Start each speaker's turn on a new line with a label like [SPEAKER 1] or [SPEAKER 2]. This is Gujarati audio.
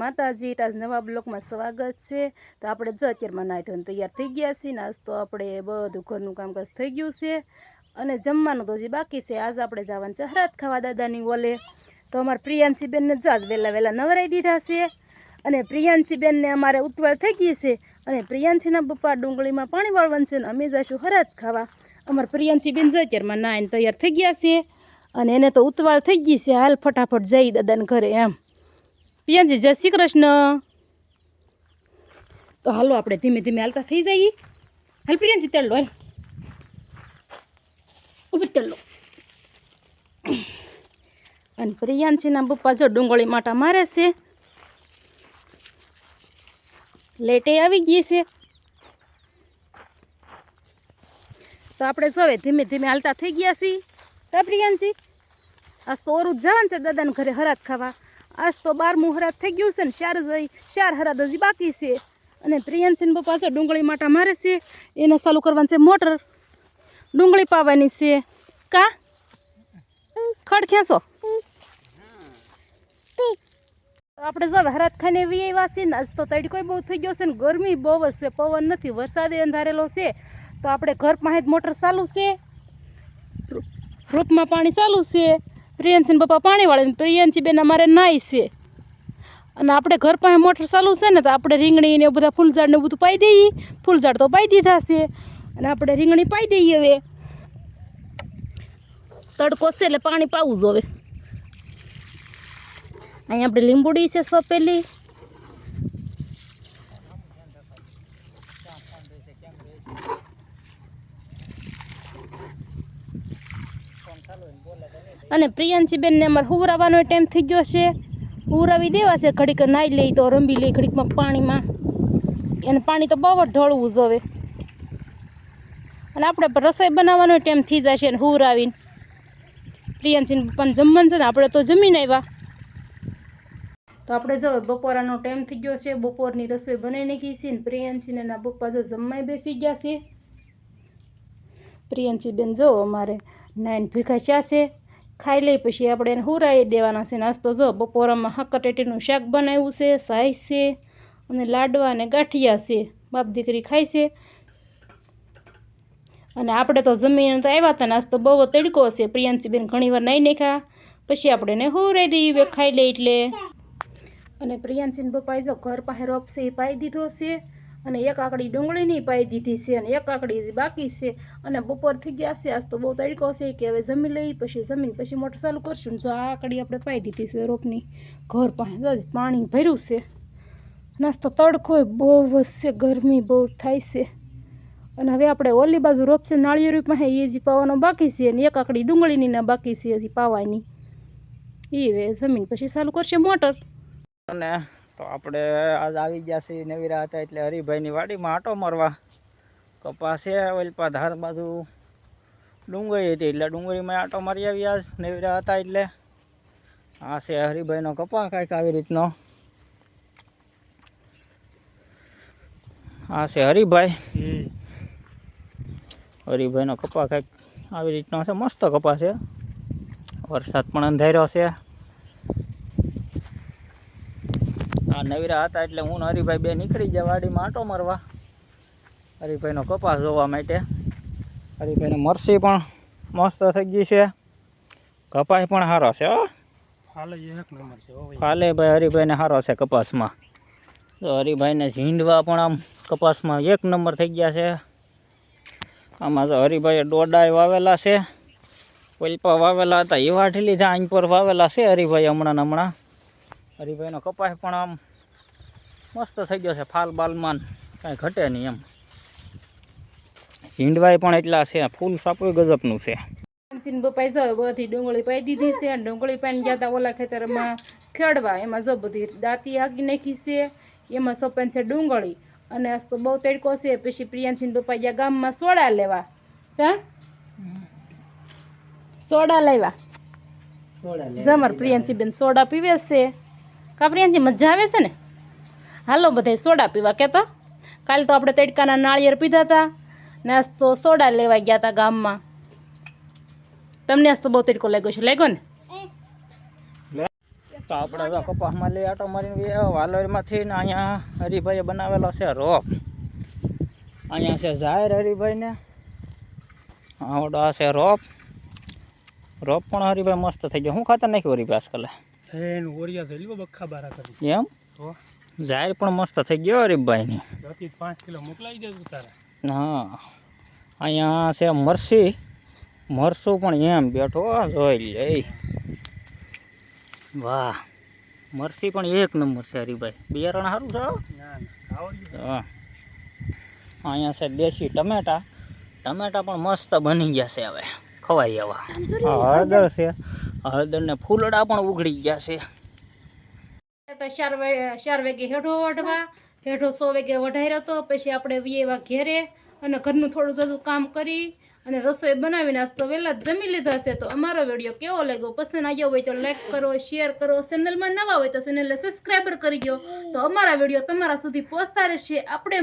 [SPEAKER 1] માતાજી તાજ નવા બ્લોકમાં સ્વાગત છે. તો આપણે જ અત્યારમાં નાહી ધોઈને તૈયાર થઈ ગયા છીએ. ને આજ તો આપણે બધું ઘરનું કામકાજ થઈ ગયું છે. અને જમવાનું તો જે બાકી છે. આજ આપણે જવાનું છે હરાત ખાવા દાદાની ઓલે તો અમારા પ્રિયાંશીબેનને જો આજ વહેલા વહેલા નવરાઈ દીધા છે. અને પ્રિયાંશીબેનને અમારે ઉતવાળ થઈ ગઈ છે. અને પ્રિયાંશીના પપ્પા ડુંગળીમાં પાણી વાળવાનું છે અને અમે જઈશું હરાત ખાવા. અમારા પ્રિયાંશીબેન જો અત્યારમાં નાહીને તૈયાર થઈ ગયા છે. અને એને તો ઉતવાળ થઈ ગઈ છે. હાલ ફટાફટ જઈ દાદાને ઘરે એમ. પિયાજી જય શ્રી કૃષ્ણ. તો હાલો આપણે ધીમે ધીમે હાલતા થઈ જઈએ. હાલ પ્રિયાજી તેડલો હાલ. ઊભી તેડલો અને પ્રિયાંશીના પપ્પા જો ડુંગળી માટા મારે છે, લેટે આવી ગઈ છે. તો આપણે સૌએ ધીમે ધીમે હાલતા થઈ ગયા છીએ. તો પ્રિયાંશી આ તો ઓરું જવાનું છે દાદાને ઘરે હરાત ખાવા. આજ તો બારમું હરાત થઈ ગયું છે ને, ચાર ચાર હરાત હજી બાકી છે. અને પ્રિયાંશીને પપ્પા છે, ડુંગળી માટા મારે છે, એને ચાલુ કરવાનું છે મોટર. ડુંગળી પાવાની છે. કા? ખડ ખેંચો. આપણે જો હરાત ખાને એવી છે ને, આજ તો તડકો બહુ થઈ ગયો છે ને, ગરમી બહુ જ છે, પવન નથી, વરસાદે અંધારેલો છે. તો આપણે ઘર પાસે મોટર ચાલુ છે. રૂપમાં પાણી ચાલુ છે. પ્રિયંશી પપ્પા પાણી વાળે પ્રિયંશી બેન અમારે નાય છે. અને આપણે ઘર પાસે મોટર ચાલુ છે ને, તો આપણે રીંગણી ને બધા ફૂલઝાડ ને બધું પાઈ દઈએ. ફૂલઝાડ તો પાઈ દીધા છે. અને આપણે રીંગણી પાઈ દઈએ હવે. તડકો છે એટલે પાણી પાવું જોવે અહીંયા આપણે લીંબુડી છે સોંપેલી. અને પ્રિયંશી બેનને અમારે હુવરાવાનો ટાઈમ થઈ ગયો છે. હુવરાવી દેવા છે ઘડીક નાહી લઈ તો રંબી લઈ ઘડીકમાં પાણીમાં. એને પાણી તો બહુ જ ઢળવું જોવે અને આપણે પણ રસોઈ બનાવવાનો ટાઈમ થઈ જશે ને હુવરાવીને. પ્રિયંશીને પપ્પાને જમવાનું છે ને આપણે તો જમીને આવ્યા. તો આપણે જો બપોરાનો ટાઈમ થઈ ગયો છે. બપોરની રસોઈ બનાવી નાખી છે ને પ્રિયંશીને એના પપ્પા જો જમવાય બેસી ગયા છે. પ્રિયંશી બેન જો અમારે નાઈન ભીખા ચાસે ખાઈ લઈ પછી આપણે એને હુરાઈ દેવાના છે. નાસ્તો જો, બપોરામાં હક્કટેટીનું શાક બનાવ્યું છે સાય છે અને લાડવા અને ગાંઠિયા છે. બાપ દીકરી ખાય છે. અને આપણે તો જમીને તો આવ્યા હતા, નાસ્તો બહુ તડકો છે. પ્રિયાંશીબેન ઘણીવાર નહીં નાખ્યા. પછી આપણે એને હુરાઈ દઈએ ખાઈ લઈ એટલે. અને પ્રિયાંશીન બપાઈ જો ઘર પાસે રોપશે, એ પાઈ દીધો છે. અને એક આકડી ડુંગળીની પાઈ દીધી છે અને એક આકડી બાકી છે. અને બપોર થઈ ગયા છે, આજ તો બહુ તડકો છે કે હવે જમી લઈ, પછી જમીન, પછી મોટર ચાલુ કરશું. જો આ આકડી આપણે પાઈ દીધી છે રોપની. ઘર પાસે જ પાણી ભર્યું છે. નાસ્તો તડકો બહુ વધશે ગરમી બહુ થાય છે. અને હવે આપણે ઓલી બાજુ રોપ છે નાળિયેરી પાસે એ હજી પાવાનો બાકી છે અને એક આકડી ડુંગળીની ના બાકી છે હજી પાવાની. એ હવે જમીન પછી ચાલુ કરશે મોટર.
[SPEAKER 2] અને તો આપણે આજ આવી ગયા છીએ નવીરા હતા એટલે હરિભાઈની વાડીમાં આટો મારવા. કપાસ ઓલપા ધાર બાજુ ડુંગળી હતી એટલે ડુંગળીમાં આટો મારી આવ્યા આજ નવીરા હતા એટલે. આ છે હરિભાઈનો કપા કાંઈક આવી રીતનો. આ છે હરિભાઈ. હરિભાઈનો કપા કાંઈક આવી રીતનો છે મસ્ત કપા છે. વરસાદ પણ અંધાર્યો છે. આ નવીરા હતા એટલે હું હરિભાઈ બે નીકળી ગયા વાડીમાં આંટો મારવા. હરિભાઈનો કપાસ જોવા માટે. હરિભાઈને મરસી પણ મસ્ત થઈ ગઈ છે. કપાસ પણ સારો છે હો. ફાલે ભાઈ. હરિભાઈને સારો છે કપાસમાં. તો હરિભાઈને ઝીંડવા પણ આમ કપાસમાં એક નંબર થઈ ગયા છે. આમાં તો હરિભાઈએ દોડાય વાવેલા છે. પલપા વાવેલા હતા એ વાઢી લીધા આઈ પર વાવેલા છે હરિભાઈ હમણાં હમણાં. હરિભાઈનો કપાસ પણ આમ મસ્ત થઈ ગયો છે ફાલ બાલમાન કાંઈ ઘટે નહીં એમ. હિંડવાય પણ એટલા છે ફૂલ સાપુય ગજબનું છે.
[SPEAKER 1] પ્રિયાંશીન બપાઈ જો બધી ડુંગળી પાઈ દીધી છે અને ડુંગળી પાઈને ગયા હતા ઓલા ખેતરમાં ખેડવા. એમાં જો બધી દાંતી આગી નાખી છે એમાં સોપન છે ડુંગળી અને આજ તો બહુ તડકો છે પછી પ્રિયાંશીન બપા ગયા ગામમાં સોડા લેવા. કા? સોડા લેવા. જમર પ્રિયાંશી બેન સોડા પીવે છે. કા પ્રિયાંશી મજા આવે છે ને? હાલો બધા સોડા પીવા કહેતા. કાલે તો આપણે તડકાના નાળિયેર પીધા હતા. ને આજ તો સોડા લેવા ગયા હતા ગામમાં. તમને આજ તો બહુ તડકો લાગ્યો છે. લાગ્યો ને?
[SPEAKER 2] તો આપણે હવે કપાસમાં લઈ આટો મારીને વાલોરમાંથી ને અહીંયા હરિભાઈએ બનાવેલો છે રોપ. અહીંયા છે જાહેર હરિભાઈને. આવડો આ છે રોપ. રોપ પણ હરિભાઈ મસ્ત થઈ ગયો. હું ખાતર નાખ્યું હરિભાઈ આજકાલ
[SPEAKER 3] એન ઓરિયા થઈ લ્યો બખ્ખા બારા કરી.
[SPEAKER 2] એમ? જાહેર પણ મસ્ત થઈ ગયો હરિભાઈની
[SPEAKER 3] પાંચ કિલો મોકલાવી દેજો તારે.
[SPEAKER 2] હા અહીંયા છે મરસી. મરસું પણ એમ બેઠો જોઈ લે. વાહ મરસી પણ એક નંબર છે હરીભાઈ બિયારણ સારું છે હો.
[SPEAKER 3] ના ના આવડ્યું
[SPEAKER 2] હા. અહીંયા છે દેશી ટમેટા. ટમેટા પણ મસ્ત બની ગયા છે હવે ખવાઈ એવા. હળદર છે. હળદર ને ફૂલડા પણ ઉઘડી ગયા છે.
[SPEAKER 1] તો ચાર ચાર વાગે હેઠો વઢવા, હેઠો સો વાગે વઢાઈ હતો પછી આપણે વીએવા ઘેરે અને ઘરનું થોડું થોડું કામ કરી અને રસોઈ બનાવીને નાસ્તો વહેલા જમી લીધા છે. તો અમારો વીડિયો કેવો લાગ્યો? પસંદ આવ્યો હોય તો લાઈક કરો શેર કરો. ચેનલમાં નવા હોય તો ચેનલને સબસ્ક્રાઈબર કરી દો તો અમારા વીડિયો તમારા સુધી પહોંચતા રહેશે. આપણે